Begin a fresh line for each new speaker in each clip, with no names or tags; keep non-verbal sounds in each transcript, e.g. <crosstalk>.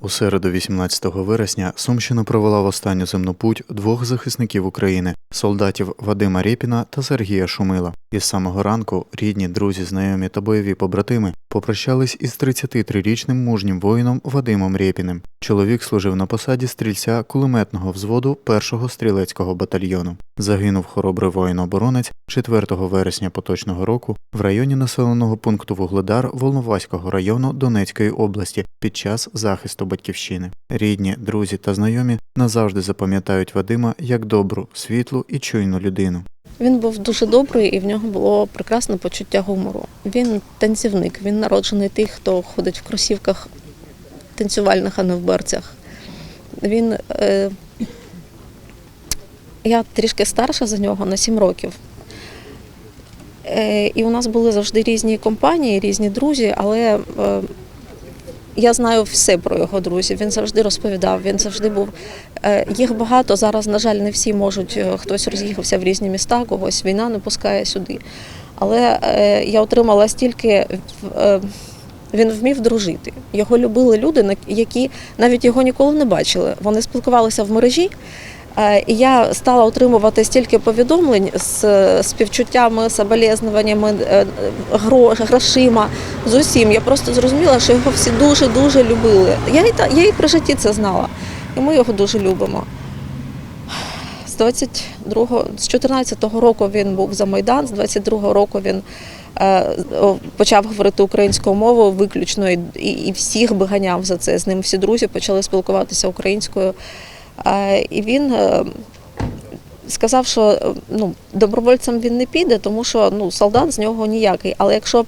У середу, 18 вересня, Сумщина провела в останню земну путь двох захисників України солдатів Вадима Рєпіна та Сергія Шумила. Із самого ранку рідні, друзі, знайомі та бойові побратими попрощались із 33-річним мужнім воїном Вадимом Рєпіним. Чоловік служив на посаді стрільця кулеметного взводу 1-го стрілецького батальйону. Загинув хоробрий воїн-оборонець 4 вересня поточного року в районі населеного пункту Вугледар Волноваського району Донецької області під час захисту батьківщини. Рідні, друзі та знайомі назавжди запам'ятають Вадима як добру, світлу і чуйну людину.
Він був дуже добрий і в нього було прекрасне почуття гумору. Він танцівник, він народжений тих, хто ходить в кросівках танцювальних, а не в берцях. Він, е, я трішки старша за нього на 7 років. Е, і у нас були завжди різні компанії, різні друзі, але е, я знаю все про його друзів. Він завжди розповідав. Він завжди був. е, Їх багато зараз. На жаль, не всі можуть. е, Хтось роз'їхався в різні міста, когось війна не пускає сюди. Але е, я отримала стільки. Він вмів дружити. Його любили люди, які навіть його ніколи не бачили. Вони спілкувалися в мережі. Е, І я стала отримувати стільки повідомлень з співчуттями, соболезнуваннями, е, грошима з усім. Я просто зрозуміла, що його всі дуже дуже любили. Я і та я і при житті це знала. І ми його дуже любимо. З 22-го, з 14-го року він був за Майдан, з 22-го року він е, почав говорити українською мовою виключно і, і всіх би ганяв за це. З ним всі друзі почали спілкуватися українською. І він е, сказав, що е, ну, добровольцем він не піде, тому що ну, солдат з нього ніякий. Але якщо,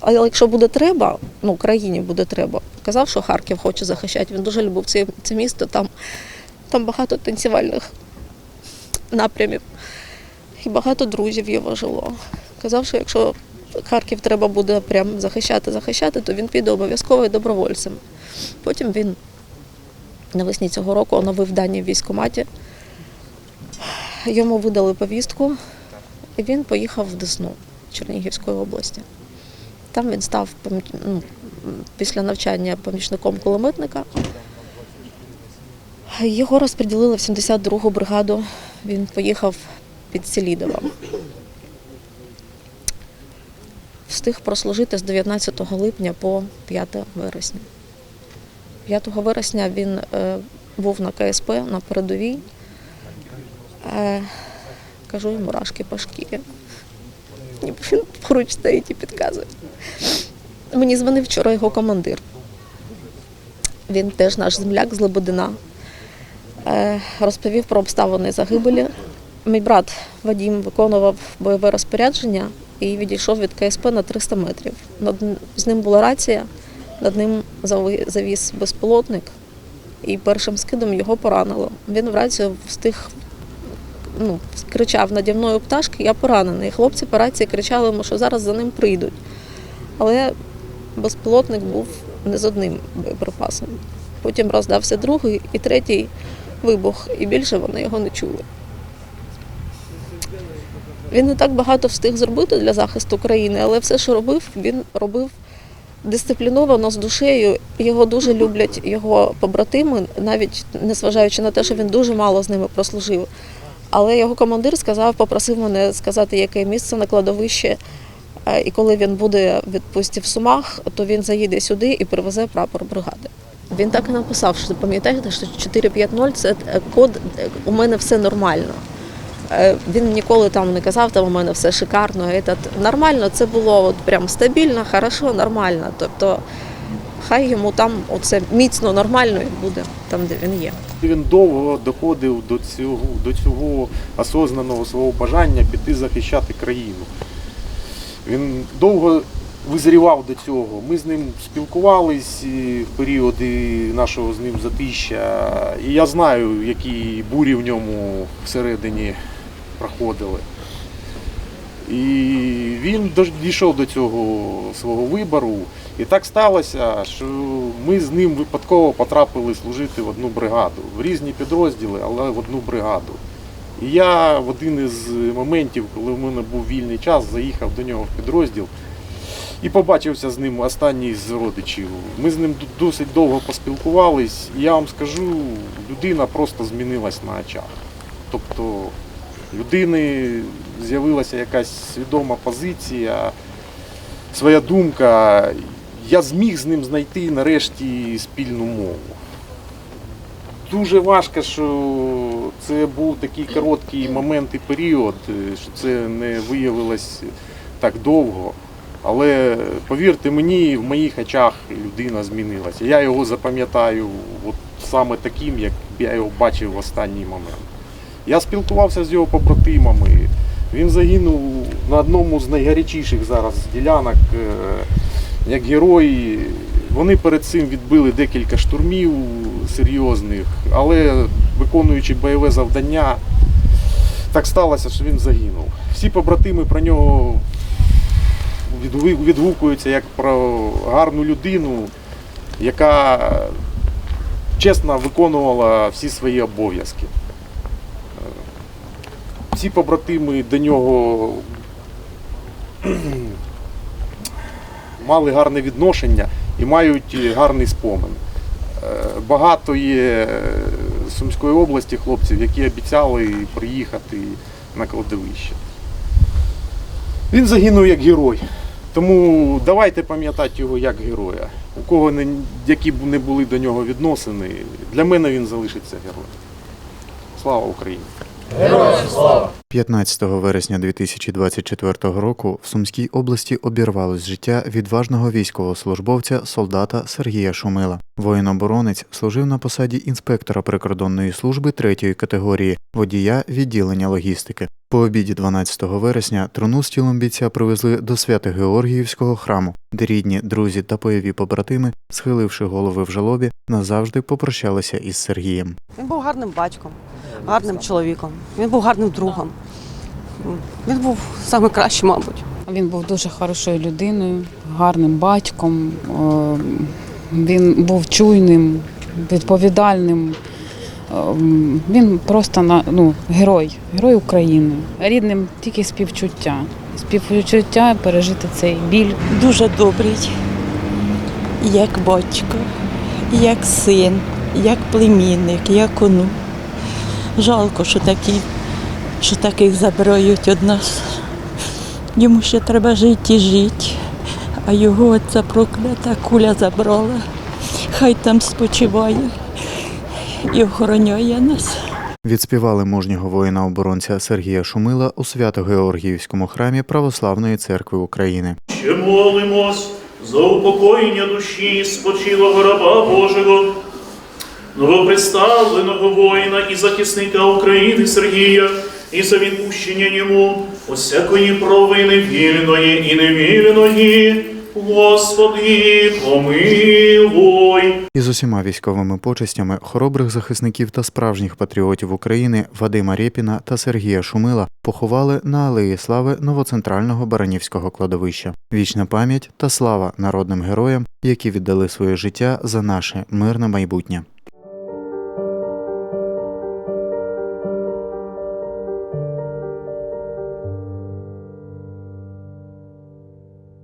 але якщо буде треба, ну, Україні буде треба. Казав, що Харків хоче захищати. Він дуже любив це, це місто. Там, там багато танцювальних напрямів. І багато друзів його жило. Казав, що якщо Харків треба буде прям захищати, захищати, то він піде обов'язково добровольцем. Потім він навесні цього року оновив дані в військкоматі. Йому видали повістку, і він поїхав в Десну Чернігівської області. Там він став ну, після навчання помічником кулеметника. Його розподілили в 72-гу бригаду. Він поїхав під Селідовом. Встиг прослужити з 19 липня по 5 вересня. 5 вересня він е, був на КСП на передовій. Е, кажу йому мурашки по шкірі. Ніби Він поруч стоїть і підказує. Мені дзвонив вчора його командир. Він теж наш земляк з Лебедина. Е, розповів про обставини загибелі. Мій брат Вадім виконував бойове розпорядження і відійшов від КСП на 300 метрів. З ним була рація, над ним завіс безпілотник, і першим скидом його поранило. Він в рацію встиг ну, кричав наді мною пташки, я поранений. Хлопці по рації кричали йому, що зараз за ним прийдуть. Але безпілотник був не з одним боєприпасом. Потім роздався другий і третій вибух, і більше вони його не чули. Він не так багато встиг зробити для захисту країни, але все, що робив, він робив дисципліновано з душею. Його дуже люблять його побратими, навіть незважаючи на те, що він дуже мало з ними прослужив. Але його командир сказав, попросив мене сказати, яке місце на кладовище. І коли він буде в в Сумах, то він заїде сюди і привезе прапор бригади. Він так і написав, що пам'ятаєте, що 450 – це код у мене все нормально. Е, Він ніколи там не казав, там у мене все шикарно. Этот, нормально, це було от прям стабільно, хорошо, нормально. Тобто хай йому там оце міцно, нормально і буде там, де він є.
Він довго доходив до цього, до цього осознаного свого бажання піти захищати країну. Він довго визрівав до цього. Ми з ним спілкувались в періоди нашого з ним затища. І я знаю, які бурі в ньому всередині проходили. І він дійшов до цього свого вибору. І так сталося, що ми з ним випадково потрапили служити в одну бригаду, в різні підрозділи, але в одну бригаду. І я в один із моментів, коли в мене був вільний час, заїхав до нього в підрозділ. І побачився з ним останній з родичів. Ми з ним досить довго поспілкувались, і я вам скажу, людина просто змінилась на очах. Тобто людини з'явилася якась свідома позиція, своя думка. Я зміг з ним знайти нарешті спільну мову. Дуже важко, що це був такий короткий момент і період, е, що це не виявилось так довго. Але повірте мені, в моїх очах людина змінилася. Я його запам'ятаю от саме таким, як я його бачив в останній момент. Я спілкувався з його побратимами. Він загинув на одному з найгарячіших зараз ділянок е, як герой. Вони перед цим відбили декілька штурмів серйозних, але виконуючи бойове завдання, так сталося, що він загинув. Всі побратими про нього відгу- відгукуються як про гарну людину, яка чесно виконувала всі свої обов'язки. Всі побратими до нього <clears throat> мали гарне відношення і мають гарний спомин. Е, Багато є е, Сумської області хлопців, які обіцяли приїхати на кладовище. Він загинув як герой. Тому давайте пам'ятати його як героя. У кого не, які б не були до нього відносини, для мене він залишиться героєм. Слава Україні!
15 вересня 2024 року в Сумській області обірвалось життя відважного військовослужбовця солдата Сергія Шумила. Воїн-оборонець служив на посаді інспектора прикордонної служби третьої категорії, водія відділення логістики. По обіді 12 вересня труну з тілом бійця привезли до Свято-Георгіївського храму, де рідні, друзі та бойові побратими, схиливши голови в жалобі, назавжди попрощалися із Сергієм.
Він був гарним батьком, гарним чоловіком. Він був гарним другом. Він був саме кращий, мабуть.
Він був дуже хорошою людиною, гарним батьком. Е, Він був чуйним, відповідальним. Е, Він просто на- ну, герой, герой України. Рідним тільки співчуття. Співчуття пережити цей біль.
дуже добрий, як батько, як син, як племінник, як онук. Жалко, що такі, що таких забирають від нас. Йому ще треба жити і жити, а його ця проклята куля забрала. Хай там спочиває і охороняє нас.
Відспівали мужнього воїна-оборонця Сергія Шумила у Свято-Георгіївському храмі Православної церкви України.
Ще молимось за упокоєння душі спочилого раба Божого, новопредставленого воїна і захисника України Сергія, і за відпущення йому усякої провини вільної і невільної. Господи, помилуй.
Із усіма військовими почестями хоробрих захисників та справжніх патріотів України Вадима Рєпіна та Сергія Шумила поховали на Алеї Слави новоцентрального Баранівського кладовища. Вічна пам'ять та слава народним героям, які віддали своє життя за наше мирне майбутнє.